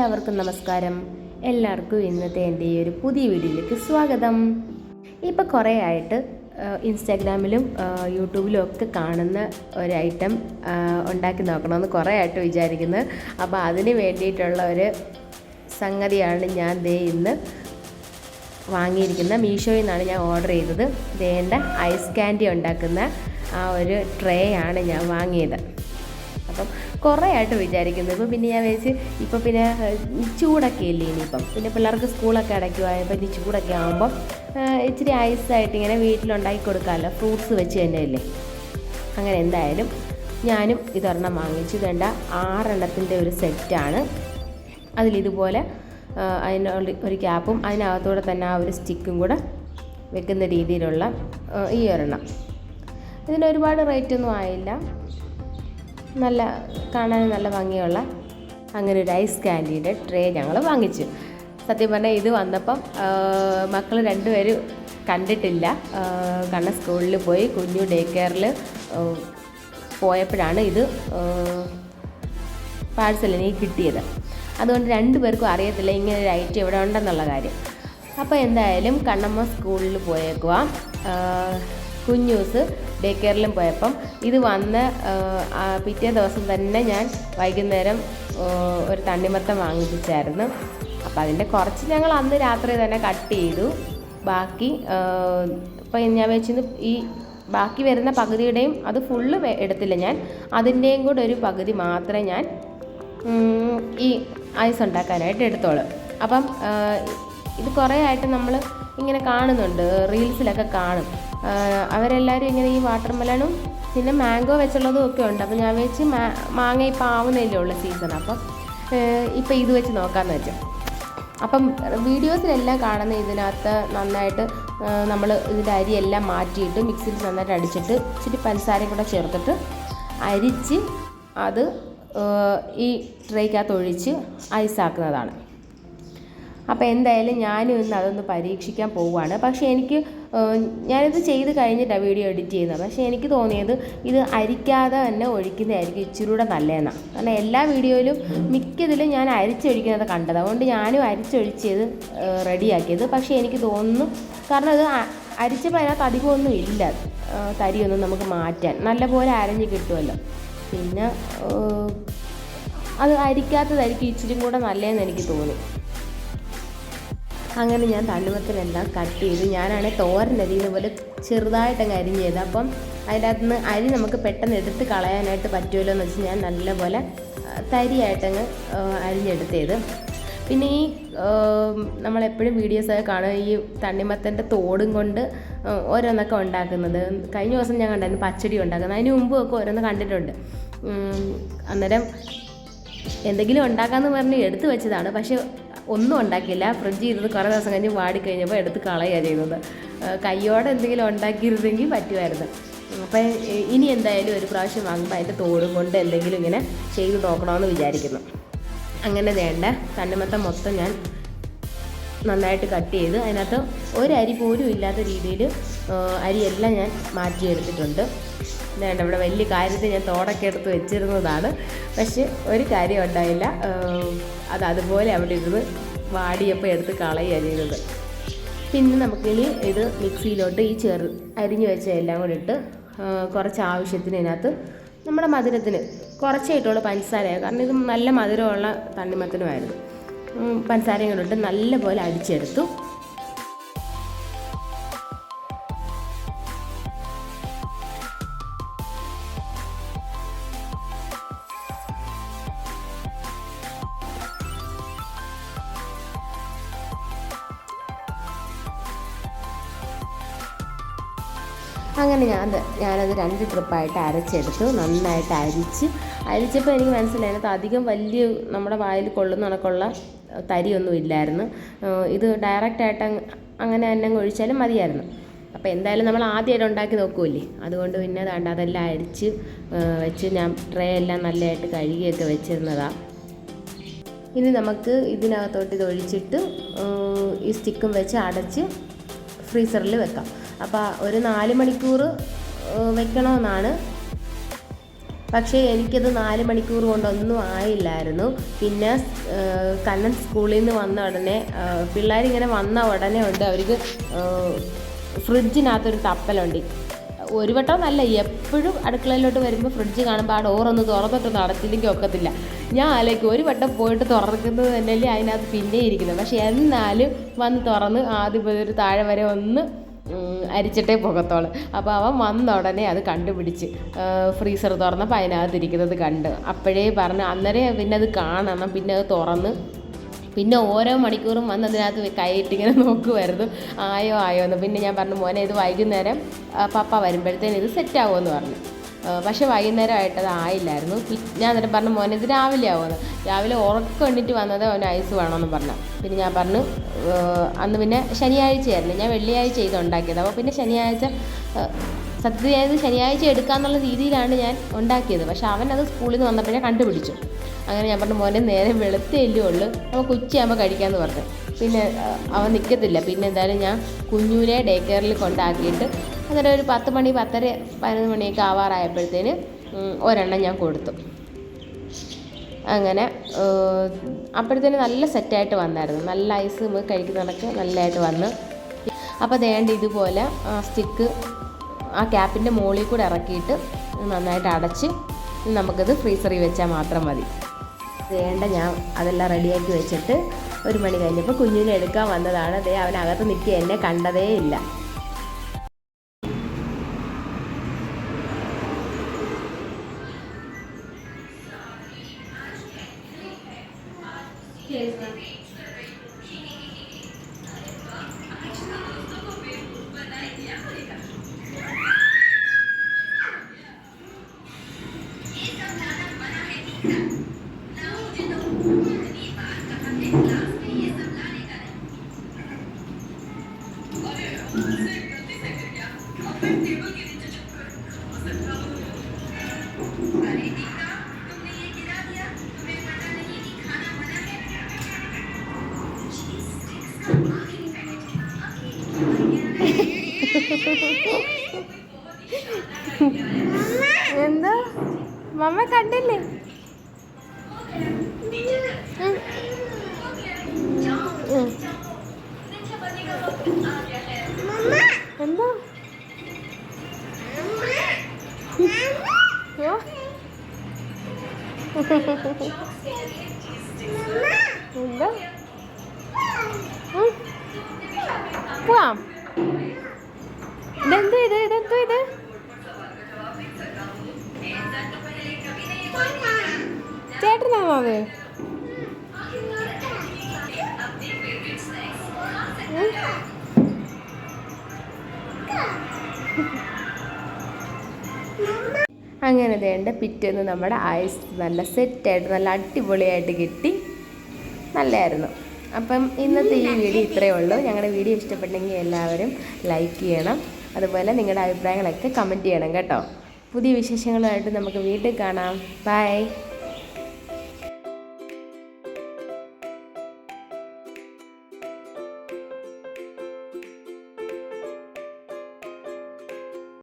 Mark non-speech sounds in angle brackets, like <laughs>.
എല്ലാവർക്കും നമസ്കാരം. എല്ലാവർക്കും ഇന്നത്തെ എന്റെ ഈ ഒരു പുതിയ വീഡിയോയിലേക്ക് സ്വാഗതം. ഇപ്പോൾ കുറേ ആയിട്ട് ഇൻസ്റ്റാഗ്രാമിലും യൂട്യൂബിലും ഒക്കെ കാണുന്ന ഒരു ഐറ്റം ഉണ്ടാക്കി നോക്കണമെന്ന് കുറേ ആയിട്ട് വിചാരിക്കുന്നത് അപ്പോൾ അതിന് വേണ്ടിയിട്ടുള്ള ഒരു സംഗതിയാണ് ഞാൻ ദേ ഇന്ന് വാങ്ങിയിരിക്കുന്ന മീഷോയിൽ നിന്നാണ് ഞാൻ ഓർഡർ ചെയ്തത്. വേണ്ട ഐസ് കാൻഡി ഉണ്ടാക്കുന്ന ആ ഒരു ട്രേ ആണ് ഞാൻ വാങ്ങിയത്. കുറേ ആയിട്ട് വിചാരിക്കുന്നു. ഇപ്പം പിന്നെ ഞാൻ വെച്ച് ഇപ്പം പിന്നെ ചൂടൊക്കെ ഇല്ലേ ഇനിയിപ്പം? പിന്നെ പിള്ളേർക്ക് സ്കൂളൊക്കെ അടയ്ക്കുവായപ്പോൾ ഇനി ചൂടൊക്കെ ആകുമ്പം ഇച്ചിരി ഐസായിട്ട് ഇങ്ങനെ വീട്ടിലുണ്ടാക്കി കൊടുക്കാമല്ലോ. ഫ്രൂട്ട്സ് വെച്ച് തന്നെ അല്ലേ? അങ്ങനെ എന്തായാലും ഞാനും ഇതൊരെണ്ണം വാങ്ങിച്ചു. വേണ്ട ആറെണ്ണത്തിന്റെ ഒരു സെറ്റാണ്. അതിലിതുപോലെ അതിന് ഒരു ക്യാപ്പും അതിനകത്തൂടെ തന്നെ ആ ഒരു സ്റ്റിക്കും കൂടെ വെക്കുന്ന രീതിയിലുള്ള ഈ ഒരെണ്ണം. ഇതിന് ഒരുപാട് റേറ്റൊന്നും ആയില്ല. നല്ല കാണാൻ നല്ല ഭംഗിയുള്ള അങ്ങനെ ഒരു ഐസ് കാൻഡിയുടെ ട്രേ ഞങ്ങൾ വാങ്ങിച്ചു. സത്യം പറഞ്ഞാൽ ഇത് വന്നപ്പം മക്കൾ രണ്ടുപേരും കണ്ടിട്ടില്ല. കാരണം സ്കൂളിൽ പോയി കുഞ്ഞു ഡേ കെയറിൽ പോയപ്പോഴാണ് ഇത് പാഴ്സൽ കിട്ടിയത്. അതുകൊണ്ട് രണ്ടുപേർക്കും അറിയത്തില്ല ഇങ്ങനെ ഒരു ഐറ്റം ഇവിടെ ഉണ്ടെന്നുള്ള കാര്യം. അപ്പോൾ എന്തായാലും കണ്ണമ്മ സ്കൂളിൽ പോയേക്കുക കുഞ്ഞൂസ് ഡേ കെയറിലും പോയപ്പം. ഇത് വന്ന് പിറ്റേ ദിവസം തന്നെ ഞാൻ വൈകുന്നേരം ഒരു തണ്ണിമത്തം വാങ്ങിപ്പിച്ചായിരുന്നു. അപ്പോൾ അതിന്റെ കുറച്ച് ഞങ്ങൾ അന്ന് രാത്രി തന്നെ കട്ട് ചെയ്തു. ബാക്കി ഇപ്പോൾ ഞാൻ വെച്ചിരുന്നു ഈ ബാക്കി വരുന്ന പകുതിയുടെയും അത് ഫുള്ള് എടുത്തില്ല ഞാൻ. അതിന്റെയും കൂടെ ഒരു പകുതി മാത്രമേ ഞാൻ ഈ ഐസ് ഉണ്ടാക്കാനായിട്ട് എടുത്തോളൂ. അപ്പം ഇത് കുറേ ആയിട്ട് നമ്മൾ ഇങ്ങനെ കാണുന്നുണ്ട് റീൽസിലൊക്കെ കാണും. അവരെല്ലാവരും ഇങ്ങനെ ഈ വാട്ടർ മെലണും പിന്നെ മാംഗോ വെച്ചുള്ളതും ഒക്കെ ഉണ്ട്. അപ്പോൾ ഞാൻ വെച്ച് മാങ്ങ ഇപ്പം ആവുന്നതിലേ ഉള്ള സീസൺ അപ്പം ഇപ്പം ഇത് വെച്ച് നോക്കാമെന്ന് വെച്ചു. അപ്പം വീഡിയോസിലെല്ലാം കാണുന്ന ഇതിനകത്ത് നന്നായിട്ട് നമ്മൾ ഇതിന്റെ അരിയെല്ലാം മാറ്റിയിട്ട് മിക്സിയിൽ നന്നായിട്ട് അടിച്ചിട്ട് ഇച്ചിരി പഞ്ചസാരയും കൂടെ ചേർത്തിട്ട് അരിച്ച് അത് ഈ ട്രേക്കകത്ത് ഒഴിച്ച് ഐസാക്കുന്നതാണ്. അപ്പോൾ എന്തായാലും ഞാനും ഇന്ന് അതൊന്ന് പരീക്ഷിക്കാൻ പോവുകയാണ്. പക്ഷേ എനിക്ക് ഞാനിത് ചെയ്ത് കഴിഞ്ഞിട്ടാണ് വീഡിയോ എഡിറ്റ് ചെയ്യുന്നത്. പക്ഷേ എനിക്ക് തോന്നിയത് ഇത് അരിക്കാതെ തന്നെ ഒഴിക്കുന്നതായിരിക്കും ഇച്ചിരി കൂടെ നല്ലതെന്നാണ് കാരണം എല്ലാ വീഡിയോയിലും മിക്കതിലും ഞാൻ അരിച്ചൊഴിക്കുന്നത് കണ്ടത്. അതുകൊണ്ട് ഞാനും അരിച്ചൊഴിച്ചത് റെഡിയാക്കിയത്. പക്ഷേ എനിക്ക് തോന്നുന്നു കാരണം ഇത് അരിച്ചപ്പോൾ അതിനകത്ത് അധികമൊന്നും ഇല്ല. തരിയൊന്നും നമുക്ക് മാറ്റാൻ. നല്ലപോലെ അരഞ്ഞ് കിട്ടുമല്ലോ പിന്നെ അത് അരിക്കാത്തതായിരിക്കും ഇച്ചിരി കൂടെ നല്ലതെന്ന് എനിക്ക് തോന്നി. അങ്ങനെ ഞാൻ തണ്ണിമത്തനെല്ലാം കട്ട് ചെയ്തു. ഞാനാണ് തോരനരി ഇതുപോലെ പോലെ ചെറുതായിട്ടങ്ങ് അരിഞ്ഞത് അപ്പം അതിന്റെ നിന്ന് അരി നമുക്ക് പെട്ടെന്ന് എടുത്ത് കളയാനായിട്ട് പറ്റുമല്ലോ എന്ന് വെച്ച് ഞാൻ നല്ലപോലെ തരിയായിട്ടങ്ങ് അരിഞ്ഞെടുത്തത്. പിന്നെ ഈ നമ്മളെപ്പോഴും വീഡിയോസൊക്കെ കാണുക ഈ തണ്ണിമത്തന്റെ തോടും കൊണ്ട് ഓരോന്നൊക്കെ ഉണ്ടാക്കുന്നത്. കഴിഞ്ഞ ദിവസം ഞാൻ കണ്ടായിരുന്നു പച്ചടി ഉണ്ടാക്കുന്നത്. അതിന് മുമ്പ് ഒക്കെ ഓരോന്ന് കണ്ടിട്ടുണ്ട്. അന്നേരം എന്തെങ്കിലും ഉണ്ടാക്കാമെന്ന് പറഞ്ഞ് എടുത്തു വെച്ചതാണ്. പക്ഷെ ഒന്നും ഉണ്ടാക്കിയില്ല. ഫ്രിഡ്ജിൽ ഇരുന്ന് കുറേ ദിവസം കഴിഞ്ഞ് വാടിക്കഴിഞ്ഞപ്പോൾ എടുത്ത് കളയുക ചെയ്തത്. കയ്യോടെ എന്തെങ്കിലും ഉണ്ടാക്കിയിരുന്നെങ്കിൽ പറ്റുമായിരുന്നു. അപ്പം ഇനി എന്തായാലും ഒരു പ്രാവശ്യം വാങ്ങുമ്പോൾ അതിന്റെ തോടും കൊണ്ട് എന്തെങ്കിലും ഇങ്ങനെ ചെയ്ത് നോക്കണമെന്ന് വിചാരിക്കുന്നു. അങ്ങനെ വേണ്ട. തന്നെ മൊത്തം ഞാൻ നന്നായിട്ട് കട്ട് ചെയ്ത് അതിനകത്ത് ഒരരി പോലും ഇല്ലാത്ത രീതിയിൽ അരിയെല്ലാം ഞാൻ മാറ്റിയെടുത്തിട്ടുണ്ട്. വേണ്ട ഇവിടെ വലിയ കാര്യത്തിൽ ഞാൻ തോടൊക്കെ എടുത്ത് വെച്ചിരുന്നതാണ്. പക്ഷെ ഒരു കാര്യം ഉണ്ടായില്ല. അത് അതുപോലെ അവിടെ ഇരുന്ന് വാടിയപ്പോൾ എടുത്ത് കളയുകയാണ് ചെയ്തത്. പിന്നെ നമുക്കിനി ഇത് മിക്സിയിലോട്ട് ഈ ചെറു അരിഞ്ഞു വെച്ച എല്ലാം കൂടി ഇട്ട് കുറച്ച് ആവശ്യത്തിന് ഇതിനകത്ത് നമ്മുടെ മധുരത്തിന് കുറച്ചായിട്ടുള്ള പഞ്ചസാര കാരണം ഇത് നല്ല മധുരമുള്ള തണ്ണിമത്തനുമായിരുന്നു. പഞ്ചസാരയും നല്ലപോലെ അടിച്ചെടുത്തു. അങ്ങനെ ഞാൻ ഞാനത് രണ്ട് ട്രിപ്പായിട്ട് അരച്ചെടുത്തു നന്നായിട്ട് അരിച്ച്. അരിച്ചപ്പോൾ എനിക്ക് മനസ്സിലായി അതിനകത്ത് അധികം വലിയ നമ്മുടെ വായിൽ കൊള്ളുന്ന കണക്കുള്ള തരിയൊന്നും ഇല്ലായിരുന്നു. ഇത് ഡയറക്റ്റായിട്ട് അങ്ങനെ തന്നെ ഒഴിച്ചാലും മതിയായിരുന്നു. അപ്പോൾ എന്തായാലും നമ്മൾ ആദ്യമായിട്ട് ഉണ്ടാക്കി നോക്കുമല്ലേ അതുകൊണ്ട് പിന്നെ വേണ്ട അതെല്ലാം അരിച്ച് വെച്ച് ഞാൻ ട്രേ എല്ലാം നല്ലതായിട്ട് കഴുകിയൊക്കെ വെച്ചിരുന്നതാണ് ഇനി നമുക്ക് ഇതിനകത്തോട്ട് ഇത് ഒഴിച്ചിട്ട് ഈ സ്റ്റിക്കും വെച്ച് അടച്ച് ഫ്രീസറിൽ വെക്കാം. അപ്പോൾ ഒരു നാല് മണിക്കൂർ വെക്കണമെന്നാണ് പക്ഷേ എനിക്കത് നാല് മണിക്കൂർ കൊണ്ടൊന്നും ആയില്ലായിരുന്നു. പിന്നെ കണ്ണൻ സ്കൂളിൽ നിന്ന് വന്ന ഉടനെ പിള്ളേരിങ്ങനെ വന്ന ഉടനെ ഉണ്ട് അവർക്ക് ഫ്രിഡ്ജിനകത്തൊരു തപ്പലുണ്ട്. ഒരു വട്ടം നല്ല എപ്പോഴും അടുക്കളയിലോട്ട് വരുമ്പോൾ ഫ്രിഡ്ജ് കാണുമ്പോൾ ആ ഡോറൊന്ന് തുറന്നിട്ട് നടത്തില്ലെങ്കിൽ ഒക്കത്തില്ല. ഞാൻ ആലോചിക്കും ഒരു വട്ടം പോയിട്ട് തുറക്കുന്നത് തന്നെയല്ലേ അതിനകത്ത് പിന്നെ ഇരിക്കുന്നത് പക്ഷേ എന്നാലും വന്ന് തുറന്ന് ആദ്യം ഒരു താഴെ വരെ ഒന്ന് അരിച്ചിട്ടേ പുകത്തോൾ അപ്പോൾ അവൻ വന്ന ഉടനെ അത് കണ്ടുപിടിച്ച് ഫ്രീസർ തുറന്നപ്പോൾ അതിനകത്തിരിക്കുന്നത് കണ്ട്. അപ്പോഴേ പറഞ്ഞു അന്നേരം പിന്നെ അത് കാണണം പിന്നെ അത് തുറന്ന്. പിന്നെ ഓരോ മണിക്കൂറും വന്ന് അതിനകത്ത് കൈയിട്ടിങ്ങനെ നോക്കുമായിരുന്നു ആയോ ആയോ എന്ന്. പിന്നെ ഞാൻ പറഞ്ഞു മോനെ ഇത് വൈകുന്നേരം പപ്പ വരുമ്പോഴത്തേന് ഇത് സെറ്റ് ആവുമെന്ന് പറഞ്ഞു. ആ, വൈകുന്നേരം ആയിട്ട് അത് ആയില്ലായിരുന്നു ഞാൻ എന്നിട്ട് പറഞ്ഞു മോനെ ഇത് രാവിലെ ആവുമെന്ന്. രാവിലെ ഉറക്കം എണ്ണിട്ട് വന്നത് അവന് ഐസ് വേണമെന്ന് പറഞ്ഞു. പിന്നെ ഞാൻ പറഞ്ഞു അന്ന് പിന്നെ ശനിയാഴ്ചയായിരുന്നു. ഞാൻ വെള്ളിയാഴ്ച ഇത് ഉണ്ടാക്കിയത്. അപ്പോൾ പിന്നെ ശനിയാഴ്ച സത്യത്തിനായത് സത്യമായത് ശനിയാഴ്ച എടുക്കാമെന്നുള്ള രീതിയിലാണ് ഞാൻ ഉണ്ടാക്കിയത്. പക്ഷെ അവൻ അത് സ്കൂളിൽ നിന്ന് വന്നപ്പോഴേ കണ്ടുപിടിച്ചു. അങ്ങനെ ഞാൻ പറഞ്ഞു മോനെ നേരെ വെളുത്തേല്ലേ ഉള്ളൂ. നമുക്ക് ഉച്ചയാകുമ്പോൾ കഴിക്കാമെന്ന് പറഞ്ഞു. പിന്നെ അവൻ നിൽക്കത്തില്ല. പിന്നെ എന്തായാലും ഞാൻ കുഞ്ഞുനെ ഡേ കെയറിൽ കൊണ്ടാക്കിയിട്ട് അന്നേരം ഒരു പത്ത് മണി പത്തര പതിനൊന്ന് മണിയൊക്കെ ആവാറായപ്പോഴത്തേന് ഒരെണ്ണം ഞാൻ കൊടുത്തു. അങ്ങനെ അപ്പോഴത്തേന് നല്ല സെറ്റായിട്ട് വന്നായിരുന്നു. നല്ല ഐസ് നമുക്ക് കഴിക്കുന്നിടക്ക് നല്ലതായിട്ട് വന്ന്. അപ്പോൾ ദേണ്ട ഇതുപോലെ സ്റ്റിക്ക് ആ ക്യാപ്പിന്റെ മുകളിൽ കൂടെ ഇറക്കിയിട്ട് നന്നായിട്ട് അടച്ച് നമുക്കത് ഫ്രീസറിൽ വെച്ചാൽ മാത്രം മതി. വേണ്ട ഞാൻ അതെല്ലാം റെഡിയാക്കി വെച്ചിട്ട് ഒരു മണി കഴിഞ്ഞപ്പോൾ കുഞ്ഞിനെ എടുക്കാൻ വന്നതാണ്. അതേ അവനകത്ത് നിൽക്കുക എന്നെ കണ്ടതേ ഇല്ല. Here's <laughs> എന്താ? മമ്മ കണ്ടില്ലേ? എന്തോ? ഓ. <laughs> <laughs> പോവാം. ഇതെന്ത് ഇത്? ഇതെന്തോ ഇത്? ചേട്ടനാണോ അത്? അങ്ങനെ വേണ്ട പിറ്റേന്ന് നമ്മുടെ ഐസ് നല്ല സെറ്റായിട്ട് നല്ല അടിപൊളിയായിട്ട് കിട്ടി. നല്ലതായിരുന്നു അപ്പം ഇന്നത്തെ ഈ വീഡിയോ ഇത്രയേ ഉള്ളൂ. ഞങ്ങളുടെ വീഡിയോ ഇഷ്ടപ്പെട്ടെങ്കിൽ എല്ലാവരും ലൈക്ക് ചെയ്യണം. അതുപോലെ നിങ്ങളുടെ അഭിപ്രായങ്ങളൊക്കെ കമന്റ് ചെയ്യണം കേട്ടോ. പുതിയ വിശേഷങ്ങളുമായിട്ട് നമുക്ക് വീട്ടിൽ കാണാം. ബൈ